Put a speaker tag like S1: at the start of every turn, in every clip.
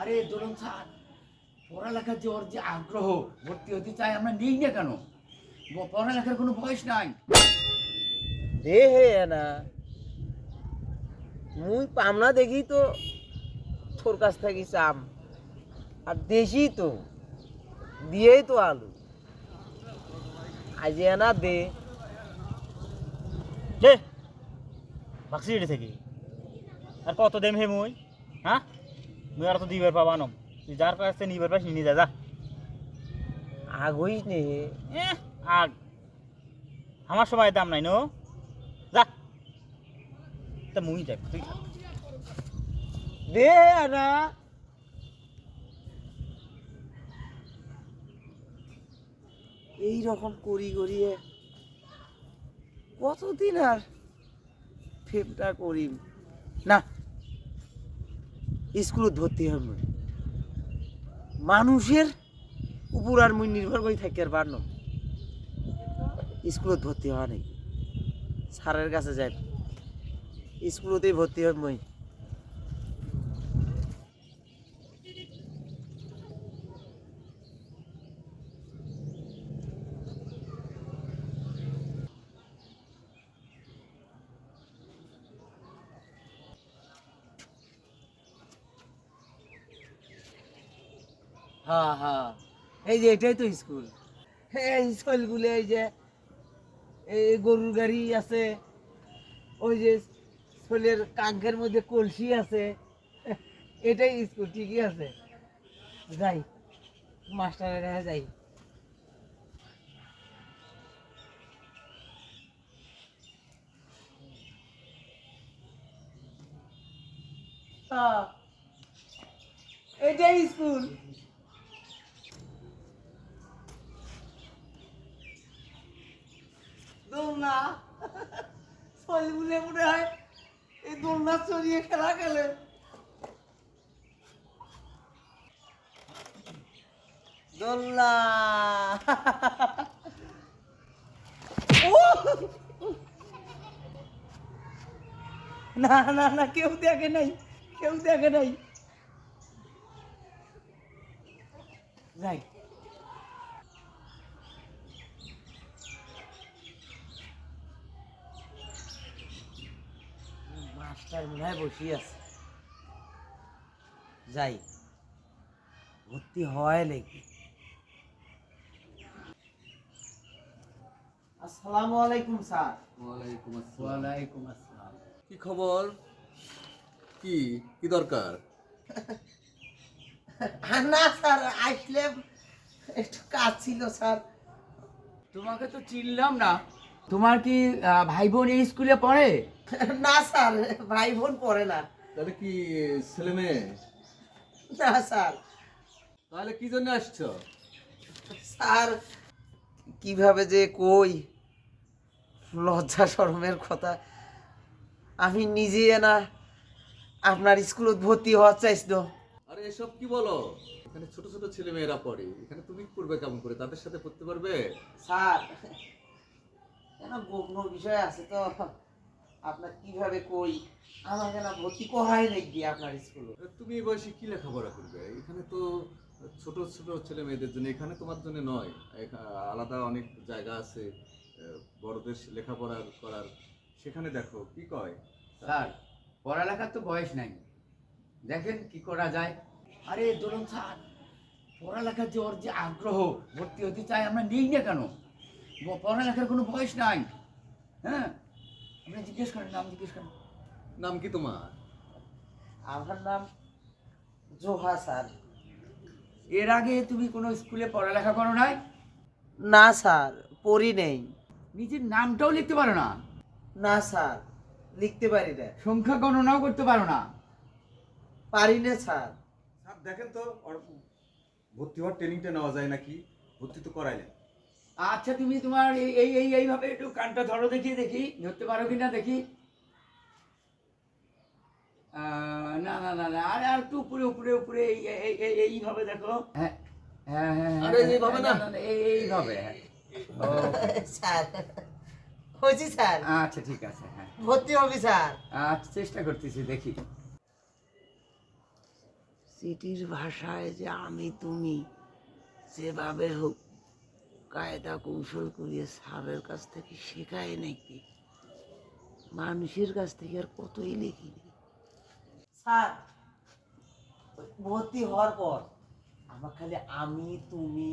S1: আরে দোলন স্যার পড়ালেখার যে ওর যে আগ্রহ ভর্তি হতে চায় আমরা নেই না কেন? পড়ালেখার কোনো বয়স নাই।
S2: দে হে না মুই পামনা দেখি তো তোর কাছ থেকে চাম আর দেশি তো দিয়েই তো আলু। আজ না দে।
S3: দে এটি থেকে। আর কত দেম হে মুই? হ্যাঁ মুই আর তো দিবার পাবা নম। তুই যার কাছে নিবার পাস নিয়ে যা যা।
S2: আগ হইস নে
S3: আগ। আমার সময় দাম নাই নো? যা। তা মুই যাই তুই
S2: দে না এই রকম করি করিয়ে কতদিন আর ফেমটা করি না। স্কুলত ধরতে হবে মানুষের উপর আর মুই নির্ভর করে থাকি আর পারলাম স্কুলে ভর্তি হওয়া নেই স্যারের কাছে যাই। স্কুলতেই ভর্তি হবে মুই হ্যাঁ হ্যাঁ। এই যে, এটাই তো স্কুল এই স্কুলগুলো এই যে, এই গরুর গাড়ি আছে, ওই যে স্কুলের কাঙ্কের মধ্যে কলসি আছে, এটাই স্কুল ঠিকই আছে। যাই, মাস্টারের কাছে যাই। এটাই স্কুল দোলনা। সলগুলে মনে হয় এই দোলনা চড়িয়ে খেলা খেলে। দোলনা। না না না, কেউ দেখে নাই, কেউ দেখে নাই। যাই। বসিয়ে আছে। যাই ভর্তি হয় নাকি? আসসালামু আলাইকুম স্যার।
S4: ওয়ালাইকুম আসসালাম।
S1: ওয়ালাইকুম আসসালাম।
S4: কি খবর? কি? কি দরকার?
S2: না স্যার আসলে একটু কাজ ছিল স্যার।
S1: তোমাকে তো চিনলাম না। তোমার কি আহ, ভাই বোন এই স্কুলে পড়ে?
S2: না স্যার ভাই বোন পড়ে না।
S4: তাহলে কি ছেলে মেয়ে?
S2: না স্যার।
S4: তাহলে কি জন্য আসছো?
S2: স্যার কীভাবে যে কই? লজ্জা শরমের কথা। আমি নিজে না আপনার স্কুলত ভর্তি হওয়ার চাইছিল
S4: আরে এসব কি বলো? এখানে ছোট ছোট ছেলে মেয়েরা পড়ে। এখানে তুমি পড়বে কেমন করে? তাদের সাথে পড়তে পারবে?
S2: স্যার কেন গোপন বিষয় আছে তো। আপনার কীভাবে কই আমাকে না ভর্তি করাই নাকি আপনার স্কুলে
S4: তুমি এই বয়সে কি লেখাপড়া করবে? এখানে তো ছোট ছোট ছেলে মেয়েদের জন্য এখানে তোমার জন্য নয়। আলাদা অনেক জায়গা আছে বড়দের লেখাপড়া করার। সেখানে দেখো কি কয়?
S1: স্যার পড়ালেখার তো বয়স নাই। দেখেন কি করা যায়। আরে দোলন স্যার পড়ালেখার যে ওর যে আগ্রহ ভর্তি হতে চায় আমরা নিই না কেন? পড়ালেখার কোনো বয়স নাই। হ্যাঁ? আপনি জিজ্ঞেস করেন নাম জিজ্ঞেস করেন।
S4: নাম কি তোমার?
S2: আমার নাম জোহা স্যার।
S1: এর আগে তুমি কোনো স্কুলে পড়ালেখা করো নাই?
S2: না স্যার পড়ি নেই।
S1: নিজের নামটাও লিখতে পারো না?
S2: না স্যার লিখতে পারি না।
S1: সংখ্যা গণনাও করতে পারো না?
S2: পারি না স্যার।
S5: স্যার দেখেন তো ভর্তি হওয়ার ট্রেনিংটা নেওয়া যায় নাকি? ভর্তি তো করাইলেন।
S1: আচ্ছা তুমি তোমার এই এই এই এইভাবে একটু কানটা ধরো দেখি দেখি। ধরতে পারো কি না দেখি না না না না আর আর একটু উপরে উপরে উপরে এই এই এই এইভাবে দেখো। হ্যাঁ হ্যাঁ হ্যাঁ হ্যাঁ,
S4: আরে, এইভাবে না।
S1: এই এইভাবে হ্যাঁ। ও,
S2: স্যার হয়েছি স্যার।
S1: আচ্ছা ঠিক আছে হ্যাঁ।
S2: ভর্তি হবি স্যার।
S1: আচ্ছা চেষ্টা করতেছি দেখি।
S2: চিঠির ভাষায় যে আমি তুমি যেভাবে হোক। কায়দা কৌশল করিয়ে স্যারের কাছ থেকে শেখায় নাকি? মানুষের কাছ থেকে আর কতই লিখিনি স্যার ভর্তি হওয়ার পর আমার খালি আমি তুমি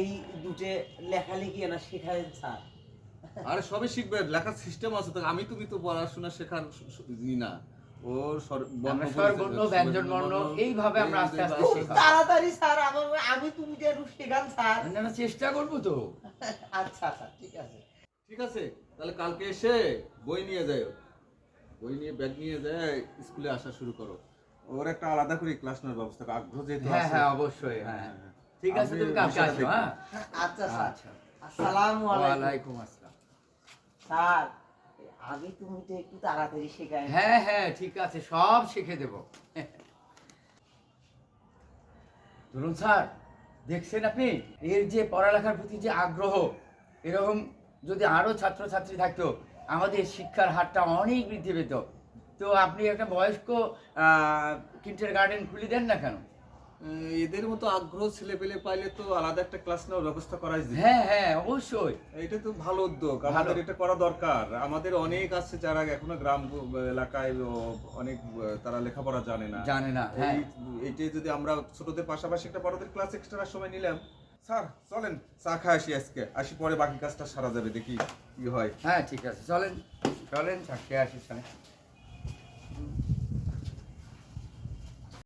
S2: এই দুটে লেখালেখি না শেখায় স্যার।
S4: আরে সবই শিখবে লেখার সিস্টেম আছে তো আমি তুমি তো পড়াশোনা শেখার না। ও স্বর- বর্ণ
S1: আমরা
S4: পরিচয়-
S1: স্বরবর্ণ ব্যঞ্জন এইভাবে আমরা আস্তে আস্তে
S2: খুব তাড়াতাড়ি স্যার আমি তুমি যে একটু শেখান স্যার।
S1: না না, চেষ্টা করব তো।
S2: আচ্ছা আচ্ছা ঠিক আছে।
S4: ঠিক আছে তাহলে কালকে এসে বই নিয়ে যাও বই নিয়ে ব্যাগ নিয়ে যায় স্কুলে আসা শুরু করো।
S5: ওর একটা আলাদা করে ক্লাস নেওয়ার ব্যবস্থা করো। আগ্রহ যেহেতু
S1: হ্যাঁ হ্যাঁ অবশ্যই হ্যাঁ ঠিক আছে তুমি কালকে আসো হ্যাঁ?
S2: আচ্ছা স্যার।
S1: আচ্ছা।
S2: আসসালামু আলাইকুম।
S1: ওয়ালাইকুম আসসালাম।
S2: স্যার আমি তুমি তো একটু তাড়াতাড়ি শেখাই
S1: হ্যাঁ হ্যাঁ ঠিক আছে, সব শিখে দেব। ধরুন স্যার, দেখছেন আপনি? এর যে পড়ালেখার প্রতি যে আগ্রহ, এরকম যদি আরও ছাত্রছাত্রী থাকতো, আমাদের শিক্ষার হারটা অনেক বৃদ্ধি পেত। তো আপনি একটা বয়স্ক কিন্টার গার্ডেন খুলে দেন না কেন?
S4: এদের মতো আগ্রহ ছেলে পেলে পাইলে তো আলাদা একটা ক্লাস নেওয়ার ব্যবস্থা করাই যায়।
S1: হ্যাঁ হ্যাঁ অবশ্যই।
S4: এটা তো ভালো উদ্যোগ। আমাদের এটা করা দরকার। আমাদের অনেক আছে যারা এখনও গ্রাম এলাকায় অনেক তারা লেখাপড়া জানে না।
S1: জানে না হ্যাঁ।
S4: এই এইটাই যদি আমরা ছোটদের পাশাপাশি একটা বড়দের ক্লাস এক্সট্রা সময় নিলাম। স্যার চলেন চা খাই আসি আজকে। আসি পরে বাকি কাজটা সারা যাবে দেখি কি হয়।
S1: হ্যাঁ ঠিক আছে। চলেন। চলেন চা খেয়ে আসি আসিস